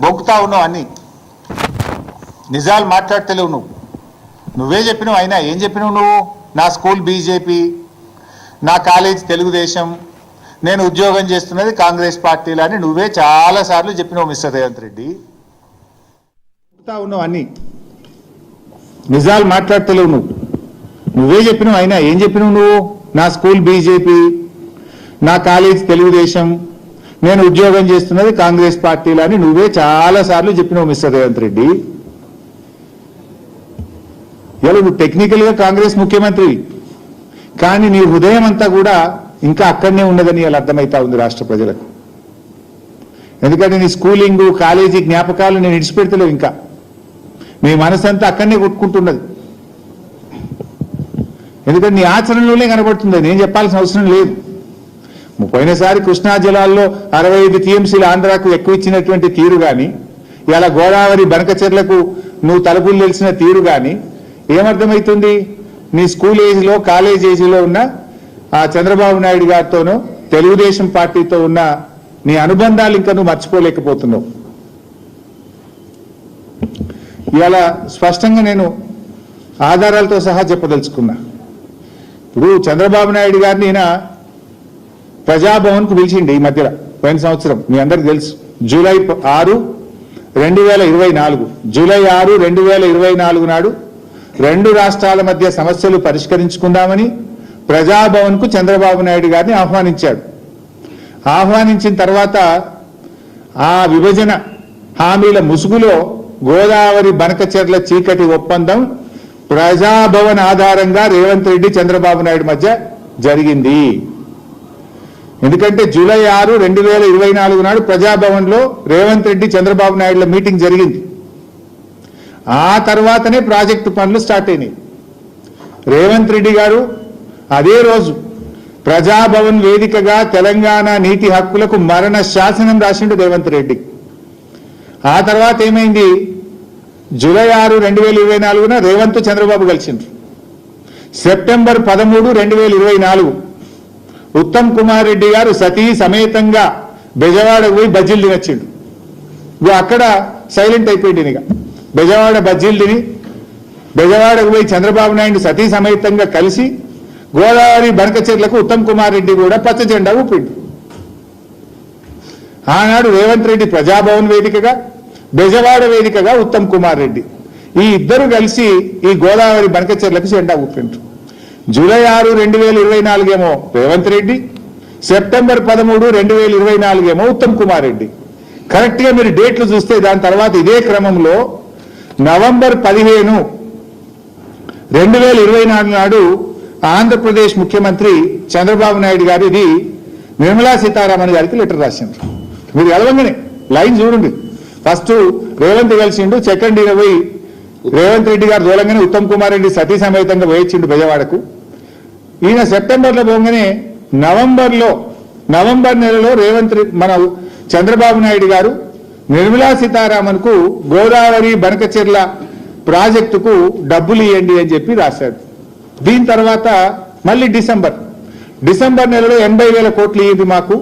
బొక్కుతా ఉన్నావు అన్నీ. నిజాలు మాట్లాడతలేవు నువ్వు. నువ్వే చెప్పినావు అయినా ఏం చెప్పినావు నువ్వు? నా స్కూల్ బీజేపీ నా కాలేజ్ తెలుగుదేశం నేను ఉద్యోగం చేస్తున్నది కాంగ్రెస్ పార్టీలు అని నువ్వే చాలాసార్లు చెప్పినావు మిస్టర్ రేవంత్ రెడ్డి. బొక్కుతా ఉన్నావు అన్నీ. నిజాలు మాట్లాడతలేవు నువ్వు. నువ్వే చెప్పినావు అయినా ఏం చెప్పినావు నువ్వు? నా స్కూల్ బీజేపీ నా కాలేజ్ తెలుగుదేశం నేను ఉద్యోగం చేస్తున్నది కాంగ్రెస్ పార్టీలో అని నువ్వే చాలాసార్లు చెప్పినావు మిస్టర్ రేవంత్ రెడ్డి. ఇలా నువ్వు టెక్నికల్గా కాంగ్రెస్ ముఖ్యమంత్రి. కానీ నీ హృదయం అంతా కూడా ఇంకా అక్కడనే ఉన్నదని ఇలా అర్థమవుతా ఉంది రాష్ట్ర ప్రజలకు. ఎందుకంటే నీ స్కూలింగ్ కాలేజీ జ్ఞాపకాలు నేను ఇడిచిపెడతలేవు ఇంకా. నీ మనసంతా అక్కడనే కొట్టుకుంటున్నది. ఎందుకంటే నీ ఆచరణలోనే కనబడుతుంది నేను చెప్పాల్సిన అవసరం లేదు. పోయినసారి కృష్ణా జిల్లాల్లో అరవై ఐదు టీఎంసీలు ఆంధ్రాకు ఎక్కువ ఇచ్చినటువంటి తీరు కానీ ఇలా గోదావరి బనకచెర్లకు నువ్వు తలుపులు తెలిసిన తీరు కానీ ఏమర్థమవుతుంది నీ స్కూల్ ఏజ్లో కాలేజ్ ఏజ్లో ఉన్న ఆ చంద్రబాబు నాయుడు గారితోనూ తెలుగుదేశం పార్టీతో ఉన్న నీ అనుబంధాలు ఇంకా నువ్వు మర్చిపోలేకపోతున్నావు. ఇవాళ స్పష్టంగా నేను ఆధారాలతో సహా చెప్పదలుచుకున్నా. ఇప్పుడు చంద్రబాబు నాయుడు గారిని ఈయన ప్రజాభవన్కు పిలిచిండి ఈ మధ్యలో పోయిన సంవత్సరం మీ అందరికి తెలుసు. జూలై ఆరు రెండు వేల ఇరవై నాలుగు. జూలై ఆరు రెండు వేల ఇరవై నాలుగు నాడు రెండు రాష్ట్రాల మధ్య సమస్యలు పరిష్కరించుకుందామని ప్రజాభవన్కు చంద్రబాబు నాయుడు గారిని ఆహ్వానించాడు. ఆహ్వానించిన తర్వాత ఆ విభజన హామీల ముసుగులో గోదావరి బనకచెర్ల చీకటి ఒప్పందం ప్రజాభవన్ ఆధారంగా రేవంత్ రెడ్డి చంద్రబాబు నాయుడు మధ్య జరిగింది. ఎందుకంటే జూలై ఆరు రెండు వేల ఇరవై నాలుగు నాడు ప్రజాభవన్లో రేవంత్ రెడ్డి చంద్రబాబు నాయుడుల మీటింగ్ జరిగింది. ఆ తర్వాతనే ప్రాజెక్టు పనులు స్టార్ట్ అయినాయి. రేవంత్ రెడ్డి గారు అదే రోజు ప్రజాభవన్ వేదికగా తెలంగాణ నీటి హక్కులకు మరణ శాసనం రాసిండు రేవంత్ రెడ్డి. ఆ తర్వాత ఏమైంది? జూలై ఆరు రెండు వేల ఇరవై నాలుగున రేవంత్ చంద్రబాబు కలిసిండ్రు. సెప్టెంబర్ పదమూడు రెండు వేల ఇరవై నాలుగు. ఉత్తమ్ కుమార్ రెడ్డి గారు సతీ సమేతంగా బెజవాడకు పోయి బజ్జీలు తినొచ్చిండు. అక్కడ సైలెంట్ అయిపోయింది ఇక. బెజవాడ బజ్జీలు తిని బెజవాడకు పోయి చంద్రబాబు నాయుడు సతీ సమేతంగా కలిసి గోదావరి బనకచెర్లకు ఉత్తమ్ కుమార్ రెడ్డి కూడా పచ్చ జెండా ఊపిండు. ఆనాడు రేవంత్ రెడ్డి ప్రజాభవన్ వేదికగా బెజవాడ వేదికగా ఉత్తమ్ కుమార్ రెడ్డి. ఈ ఇద్దరు కలిసి ఈ గోదావరి బనకచెర్లకు జెండా ఊపిండ్రు. జూలై ఆరు రెండు వేల ఇరవై నాలుగేమో రేవంత్ రెడ్డి సెప్టెంబర్ పదమూడు రెండు వేల ఇరవై నాలుగేమో ఉత్తమ్ కుమార్ రెడ్డి. కరెక్ట్గా మీరు డేట్లు చూస్తే దాని తర్వాత ఇదే క్రమంలో నవంబర్ పదిహేను రెండు వేల ఇరవై నాలుగు నాడు ఆంధ్రప్రదేశ్ ముఖ్యమంత్రి చంద్రబాబు నాయుడు గారు ఇది నిర్మలా సీతారామన్ గారికి లెటర్ రాసిండ్రు. మీరు కలవంగానే లైన్ చూడండి. ఫస్ట్ రేవంత్ కలిసిండు సెకండ్ ఇరవై రేవంత్ రెడ్డి గారు దూరంగానే ఉత్తమ్ కుమార్ రెడ్డి సతీ సమేతంగా వేయించిండు బెజవాడకు. ఈయన సెప్టెంబర్లో పోగానే నవంబర్లో నవంబర్ నెలలో రేవంత్ మన చంద్రబాబు నాయుడు గారు నిర్మలా సీతారామన్కు గోదావరి బనకచెర్ల ప్రాజెక్టుకు డబ్బులు ఇవ్వండి అని చెప్పి రాశారు దీని తర్వాత మళ్ళీ డిసెంబర్ డిసెంబర్ నెలలో ఎనభై వేల కోట్లు ఇవ్వండి మాకు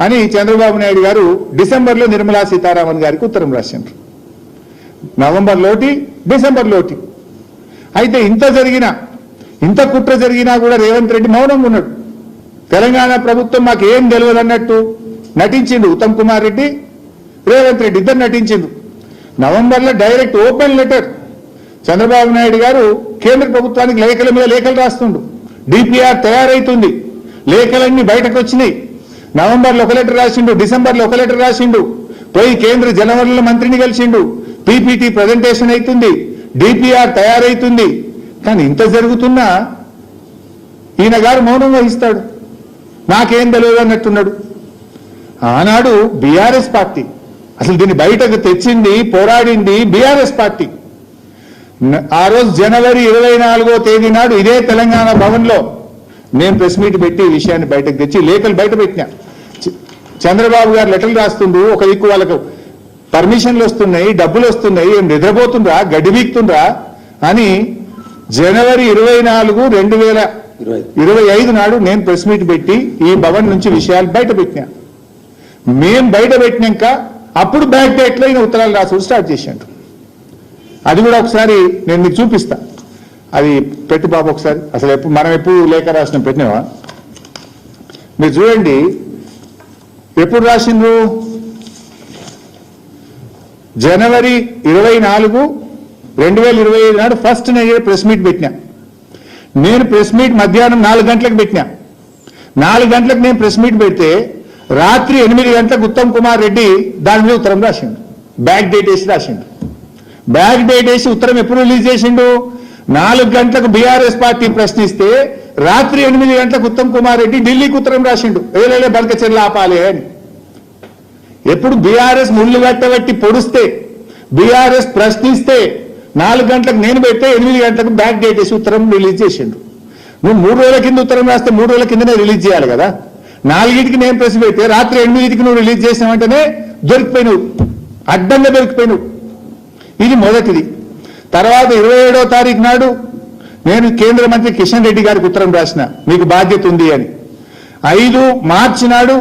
అని చంద్రబాబు నాయుడు గారు డిసెంబర్లో నిర్మలా సీతారామన్ గారికి ఉత్తరం రాశారు నవంబర్ లోటి డిసెంబర్ లోటి. అయితే ఇంత జరిగినా ఇంత కుట్ర జరిగినా కూడా రేవంత్ రెడ్డి మౌనంగా ఉన్నాడు. తెలంగాణ ప్రభుత్వం మాకు ఏం తెలియదు అన్నట్టు నటించిండు ఉత్తమ్ కుమార్ రెడ్డి రేవంత్ రెడ్డి ఇద్దరు నటించిండు. నవంబర్లో direct open letter. Chandrababu Naidu garu కేంద్ర ప్రభుత్వానికి లేఖల మీద లేఖలు రాస్తుండు. డిపిఆర్ తయారైతుంది. లేఖలన్నీ బయటకు వచ్చినాయి. నవంబర్లో ఒక లెటర్ రాసిండు డిసెంబర్లో ఒక లెటర్ రాసిండు. పోయి కేంద్ర జలవనరుల మంత్రిని కలిసిండు. పీపీటీ ప్రజెంటేషన్ అవుతుంది డిపిఆర్ తయారైతుంది. కానీ ఇంత జరుగుతున్నా ఈయన గారు మౌనం వహిస్తాడు నాకేం తెలియదు అన్నట్టున్నాడు. ఆనాడు బీఆర్ఎస్ పార్టీ అసలు దీన్ని బయటకు తెచ్చింది పోరాడింది బీఆర్ఎస్ పార్టీ. ఆ రోజు జనవరి ఇరవై నాలుగో తేదీ నాడు ఇదే తెలంగాణ భవన్లో నేను ప్రెస్ మీట్ పెట్టి ఈ విషయాన్ని బయటకు తెచ్చి లేఖలు బయట పెట్టినా. చంద్రబాబు గారు లెటర్లు రాస్తుండు ఒక దిక్కు వాళ్ళకు పర్మిషన్లు వస్తున్నాయి డబ్బులు వస్తున్నాయి ఏం నిద్రపోతుండ్రా గడ్డి వీక్తుండ్రా అని జనవరి ఇరవై నాలుగు రెండు వేల ఇరవై ఇరవై ఐదు నాడు నేను ప్రెస్ మీట్ పెట్టి ఈ భవన్ నుంచి విషయాలు బయట పెట్టినా. మేం బయట పెట్టినాక అప్పుడు బ్యాక్ డేట్లో ఈయన ఉత్తరాలు రాసుడు స్టార్ట్ చేశాడు అది కూడా ఒకసారి నేను మీకు చూపిస్తా. అది పెట్టి బాబు ఒకసారి. అసలు ఎప్పుడు మనం ఎప్పుడు లేఖ రాసిన పెట్టినావా? మీరు చూడండి ఎప్పుడు రాసిండ్రు? జనవరి ఇరవై నాలుగు రెండు వేల ఇరవై ఐదు నాడు ఫస్ట్ నేను ప్రెస్ మీట్ పెట్టినా. నేను ప్రెస్ మీట్ మధ్యాహ్నం నాలుగు గంటలకు పెట్టినా. నాలుగు గంటలకు నేను ప్రెస్ మీట్ పెడితే రాత్రి ఎనిమిది గంటలకు ఉత్తమ్ కుమార్ రెడ్డి దాని మీద ఉత్తరం రాసిండు. బ్యాక్ డేట్ వేసి రాసిండు. బ్యాక్ డేట్ వేసి ఉత్తరం ఎప్పుడు రిలీజ్ చేసిండు? నాలుగు గంటలకు బీఆర్ఎస్ పార్టీ ప్రశ్నిస్తే రాత్రి ఎనిమిది గంటలకు ఉత్తమ్ కుమార్ రెడ్డి ఢిల్లీకి ఉత్తరం రాసిండు. ఏలే బలకచెర్ల ఆపాలి అని. ఎప్పుడు బీఆర్ఎస్ ముళ్ళు కట్టబట్టి పొడిస్తే బీఆర్ఎస్ ప్రశ్నిస్తే నాలుగు గంటలకు నేను పెడితే ఎనిమిది గంటలకు బ్యాక్ డేట్ వేసి ఉత్తరం రిలీజ్ చేసిండు నువ్వు మూడు రోజుల కింద ఉత్తరం రాస్తే మూడు రోజుల కిందనే రిలీజ్ చేయాలి కదా? నాలుగింటికి నేను ప్రెస్ పెడితే రాత్రి ఎనిమిదింటికి నువ్వు రిలీజ్ చేసిన వెంటనే దొరికిపోయినావు. అడ్డంగా దొరికిపోయినావు. ఇది మొదటిది. తర్వాత ఇరవై ఏడో తారీఖు నాడు నేను కేంద్ర మంత్రి కిషన్ రెడ్డి గారికి ఉత్తరం రాసిన మీకు బాధ్యత ఉంది అని. ఐదు మార్చి నాడు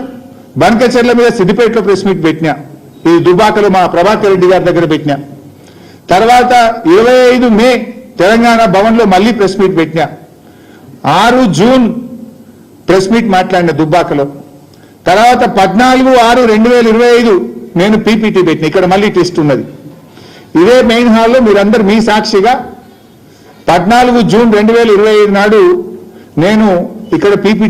బనకచర్ల మీద సిద్దిపేటలో ప్రెస్ మీట్ పెట్టినా. ఇది దుబాకలు మా ప్రభాకర్ రెడ్డి గారి దగ్గర పెట్టినా. తర్వాత ఇరవై ఐదు మే తెలంగాణ భవన్లో మళ్ళీ ప్రెస్ మీట్ పెట్టినా. ఆరు జూన్ ప్రెస్ మీట్ మాట్లాడిన దుబ్బాకలో తర్వాత పద్నాలుగు ఆరు రెండు వేల ఇరవై ఐదు నేను పీపీటీ పెట్టిన. ఇక్కడ మళ్ళీ టెస్ట్ ఉన్నది. ఇదే మెయిన్ హాల్లో మీరందరూ మీ సాక్షిగా పద్నాలుగు జూన్ రెండు వేల ఇరవై ఐదు నాడు నేను ఇక్కడ పీపీటీ